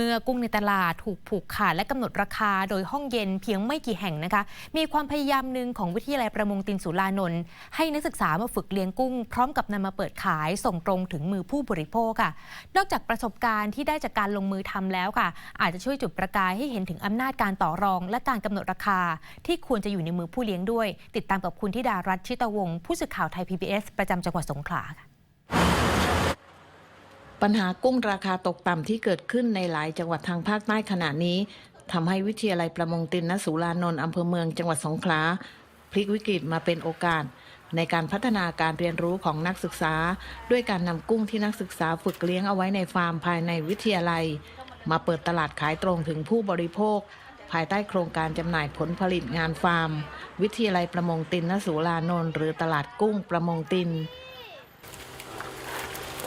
เมื่อกุ้งในตลาดถูกผูกขาดและกำหนดราคาโดยห้องเย็นเพียงไม่กี่แห่งนะคะ มีความพยายามหนึ่งของวิทยาลัยประมงตินสุรานนท์ให้นักศึกษามาฝึกเลี้ยงกุ้ง พร้อมกับนำมาเปิดขายส่งตรงถึงมือผู้บริโภคค่ะ นอกจากประสบการณ์ที่ได้จากการลงมือทำแล้วค่ะ อาจจะช่วยจุดประกายให้เห็นถึงอำนาจการต่อรอง และการกำหนดราคา ที่ควรจะอยู่ในมือผู้เลี้ยงด้วย ติดตามกับคุณธิดารัตน์ชิตวงศ์ผู้สื่อข่าวไทย PBS ประจำจังหวัดสงขลาค่ะ ปัญหากุ้งราคาตกต่ำที่เกิดขึ้นในหลายจังหวัดทางภาคใต้ขณะนี้ทำให้วิทยาลัยประมงตินนสุรานนท์อำเภอเมืองจังหวัดสงขลาพลิกวิกฤตมาเป็นโอกาส ในการพัฒนาการเรียนรู้ของนักศึกษา ด้วยการนำกุ้งที่นักศึกษาฝึกเลี้ยงเอาไว้ในฟาร์มภายในวิทยาลัย มาเปิดตลาดขายตรงถึงผู้บริโภค ภายใต้โครงการจำหน่ายผลผลิตงานฟาร์ม วิทยาลัยประมงตินนสุรานนท์หรือตลาดกุ้งประมงติน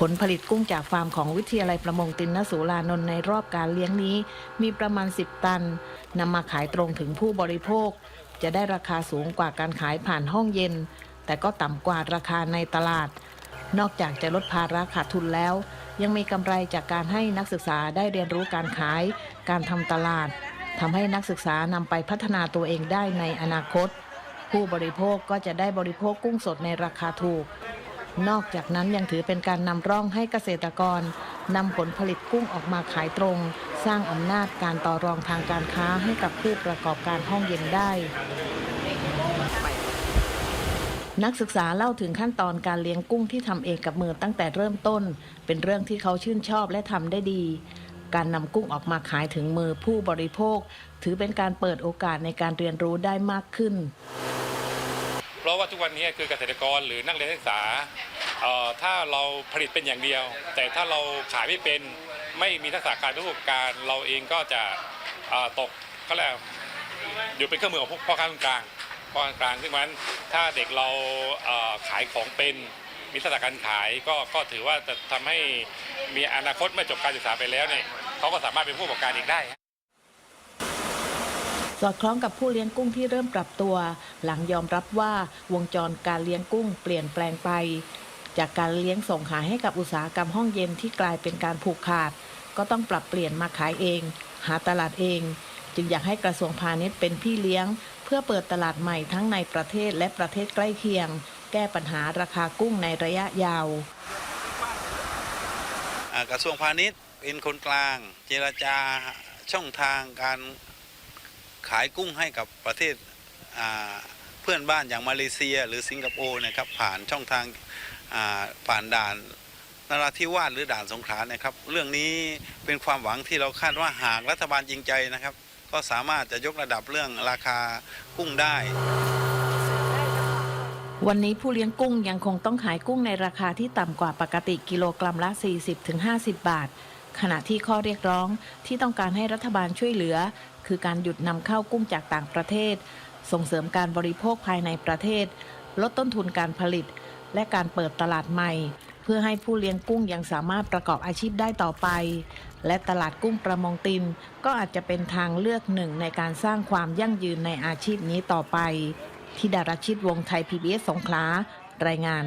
ผลผลิตกุ้งจากฟาร์มของวิทยาลัยประมงตินนสุรานนท์ในรอบการเลี้ยงนี้ มีประมาณ 10 ตันนำมาขายตรงถึงผู้บริโภค จะได้ราคาสูงกว่าการขายผ่านห้องเย็น แต่ก็ต่ำกว่าราคาในตลาด นอกจากจะลดภาระขาดทุนแล้ว ยังมีกำไรจากการให้นักศึกษาได้เรียนรู้การขาย การทำตลาดทำให้นักศึกษานำไปพัฒนาตัวเองได้ในอนาคต ผู้บริโภคก็จะได้บริโภคกุ้งสดในราคาถูก นอกจากนั้นยังถือเป็นการนำร่องให้เกษตรกรนำผลผลิตกุ้งออกมาขายตรง สร้างอำนาจการต่อรองทางการค้าให้กับผู้ประกอบการห้องเย็นได้ นักศึกษาเล่าถึงขั้นตอนการเลี้ยงกุ้งที่ทำเองกับมือตั้งแต่เริ่มต้น เป็นเรื่องที่เขาชื่นชอบและทำได้ดี การนำกุ้งออกมาขายถึงมือผู้บริโภค ถือเป็นการเปิดโอกาสในการเรียนรู้ได้มากขึ้น เพราะว่าทุกวันนี้คือเกษตรกรหรือนักเรียนนักศึกษาถ้าเราผลิตเป็นอย่างเดียว แต่ถ้าเราขายไม่เป็นไม่มีทักษะการประกอบการ เราเองก็จะตกก็แล้วอยู่เป็นเครื่องมือของพวกพ่อค้าคนกลางพ่อค้าคนกลางซึ่งมันถ้าเด็กเราขายของเป็นมีทักษะการขายก็ก็ถือว่าจะทำให้มีอนาคตเมื่อจบการศึกษาไปแล้วเนี่ยเขาก็สามารถเป็นผู้ประกอบการเองได้ สอดคล้องกับผู้เลี้ยงกุ้งที่เริ่มปรับตัว หลังยอมรับว่าวงจรการเลี้ยงกุ้งเปลี่ยนแปลงไป จากการเลี้ยงส่งขายให้กับอุตสาหกรรมห้องเย็นที่กลายเป็นการผูกขาด ก็ต้องปรับเปลี่ยนมาขายเอง หาตลาดเอง จึงอยากให้กระทรวงพาณิชย์เป็นพี่เลี้ยง เพื่อเปิดตลาดใหม่ทั้งในประเทศและประเทศใกล้เคียง แก้ปัญหาราคากุ้งในระยะยาวกระทรวงพาณิชย์เป็นคนกลาง เจรจาช่องทางการ ขายกุ้งให้กับประเทศเพื่อนบ้านอย่างมาเลเซีย หรือสิงคโปร์นะครับผ่านช่องทางผ่านด่านนราธิวาสหรือด่านสงขลานะครับ เรื่องนี้เป็นความหวังที่เราคาดว่าหากรัฐบาลจริงใจนะครับ ก็สามารถจะยกระดับเรื่องราคากุ้งได้ วันนี้ผู้เลี้ยงกุ้งยังคงต้องขายกุ้งในราคาที่ต่ำกว่าปกติกิโลกรัมละ 40-50 บาท ขณะที่ข้อเรียกร้องที่ต้องการให้รัฐบาลช่วยเหลือ คือการหยุดนำเข้ากุ้งจากต่างประเทศ ส่งเสริมการบริโภคภายในประเทศ ลดต้นทุนการผลิต และการเปิดตลาดใหม่ เพื่อให้ผู้เลี้ยงกุ้งยังสามารถประกอบอาชีพได้ต่อไป และตลาดกุ้งประมงติน ก็อาจจะเป็นทางเลือกหนึ่งในการสร้างความยั่งยืนในอาชีพนี้ต่อไป ที่ดารชิตวงไทย PBS สงขลารายงาน